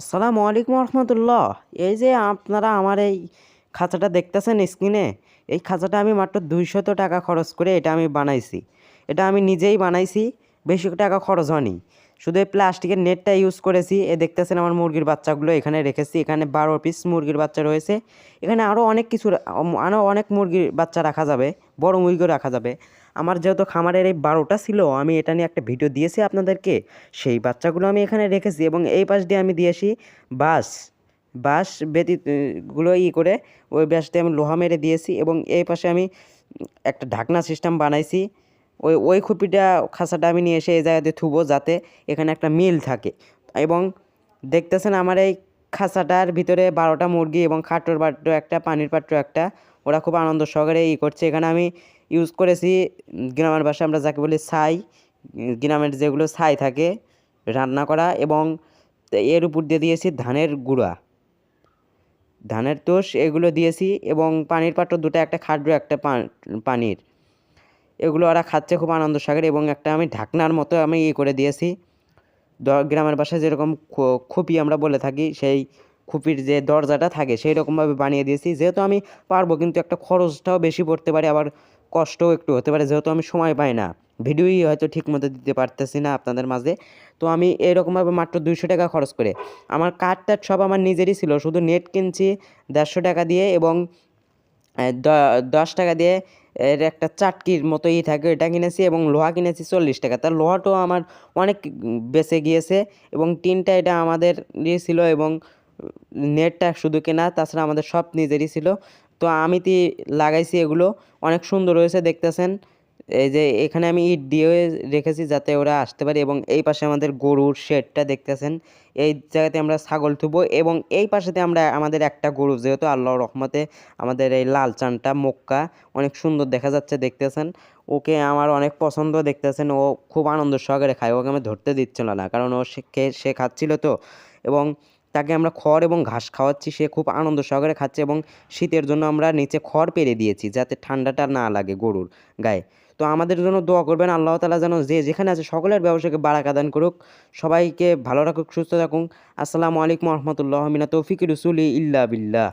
আসসালামু আলাইকুম রহমতুল্লাহ এই যে আপনারা আমার এই খাঁচাটা দেখতেছেন স্ক্রিনে, এই খাঁচাটা আমি মাত্র দুইশত টাকা খরচ করে এটা আমি বানাইছি। এটা আমি নিজেই বানাইছি, বেশি টাকা খরচ হয়নি। শুধু এই প্লাস্টিকের নেটটা ইউজ করেছি, এ দেখতেছেন আমার মুরগির বাচ্চাগুলো এখানে রেখেছি, এখানে বারো পিস মুরগির বাচ্চা রয়েছে। এখানে আরও অনেক কিছু আরও অনেক মুরগির বাচ্চা রাখা যাবে, বড় মুরগিও রাখা যাবে। আমার যেহেতু খামারের এই বারোটা ছিল, আমি এটা নিয়ে একটা ভিডিও দিয়েছি আপনাদেরকে। সেই বাচ্চাগুলো আমি এখানে রেখেছি এবং এই পাশ দিয়ে আমি দিয়েছি বাস বাঁশ। ব্যতীতগুলো ই করে ওই বাঁশটি আমি লোহা মেরে দিয়েছি এবং এই পাশে আমি একটা ঢাকনা সিস্টেম বানাইছি। ওই ওই খুপিটা খাসাটা আমি নিয়ে এসে এই জায়গাতে থুবো যাতে এখানে একটা মিল থাকে। এবং দেখতেছেন আমার এই খাসাটার ভিতরে বারোটা মুরগি এবং খাটোর পাত্র একটা, পানির পাত্র একটা, ওরা খুব আনন্দ সহকারে ই করছে। এখানে আমি ইউজ করেছি, গ্রামের ভাষায় আমরা যাকে বলি ছাই, গ্রামের যেগুলো ছাই থাকে, রান্না করা এবং এর উপর দিয়ে দিয়েছি ধানের গুঁড়া। ধানের তোষ এগুলো দিয়েছি এবং পানির পাত্র দুটো, একটা খাদ্য, একটা পানির। এগুলো ওরা খাচ্ছে খুব আনন্দ সাগরে এবং একটা আমি ঢাকনার মতো আমি ইয়ে করে দিয়েছি। গ্রামের বাসায় যেরকম খুপি আমরা বলে থাকি, সেই খুপির যে দরজাটা থাকে সেই রকমভাবে বানিয়ে দিয়েছি। যেহেতু আমি পারব, কিন্তু একটা খরচটাও বেশি পড়তে পারে, আবার কষ্টও একটু হতে পারে, যেহেতু আমি সময় পাই না। ভিডিওই হয়তো ঠিক মতো দিতে পারতেছি না আপনাদের মাঝে। তো আমি এরকমভাবে মাত্র দুইশো টাকা খরচ করে, আমার কাঠ টাট সব আমার নিজেরই ছিল, শুধু নেট কিনছি দেড়শো টাকা দিয়ে এবং দশ টাকা দিয়ে এর একটা চাটকির মতো ই থাকে এটা কিনেছি এবং লোহা কিনেছি চল্লিশ টাকা। তার লোহাটাও আমার অনেক বেঁচে গিয়েছে এবং টিনটা এটা আমাদের ইয়ে ছিল এবং, নেটটা শুধু কেনা, তাছাড়া আমাদের সব নিজেরই ছিল। তো আমি তি লাগাইছি এগুলো। অনেক সুন্দর হয়েছে দেখতেছেন। এই যে এখানে আমি ইট দিয়ে রেখেছি যাতে ওরা আসতে পারে এবং এই পাশে আমাদের গরুর শেডটা দেখতেছেন। এই জায়গাতে আমরা ছাগল থুবো এবং এই পাশেতে আমরা আমাদের একটা গরু, যেহেতু আল্লাহর রহমতে আমাদের এই লাল চানটা মক্কা, অনেক সুন্দর দেখা যাচ্ছে দেখতেছেন। ওকে আমার অনেক পছন্দ দেখতেছেন, ও খুব আনন্দ সহকারে খায়, ওকে আমি ধরতে দিচ্ছিল না, কারণ ও সে সে খাচ্ছিল তো। এবং তাকে আমরা খড় এবং ঘাস খাওয়াচ্ছি, সে খুব আনন্দ সহকারে খাচ্ছে এবং শীতের জন্য আমরা নিচে খড় পেরে দিয়েছি যাতে ঠান্ডাটা না লাগে গরুর গায়ে। তো আমাদের জন্য দোয়া করবেন, আল্লাহ তালা যেন যে যেখানে আছে সকলের ব্যবসাকে বাড়াকা দান করুক, সবাইকে ভালো রাখুক, সুস্থ থাকুক। আসসালামু আলাইকুম রহমতুল্লাহ মিনা তৌফিক রসুলি ইল্লা বিল্লাহ।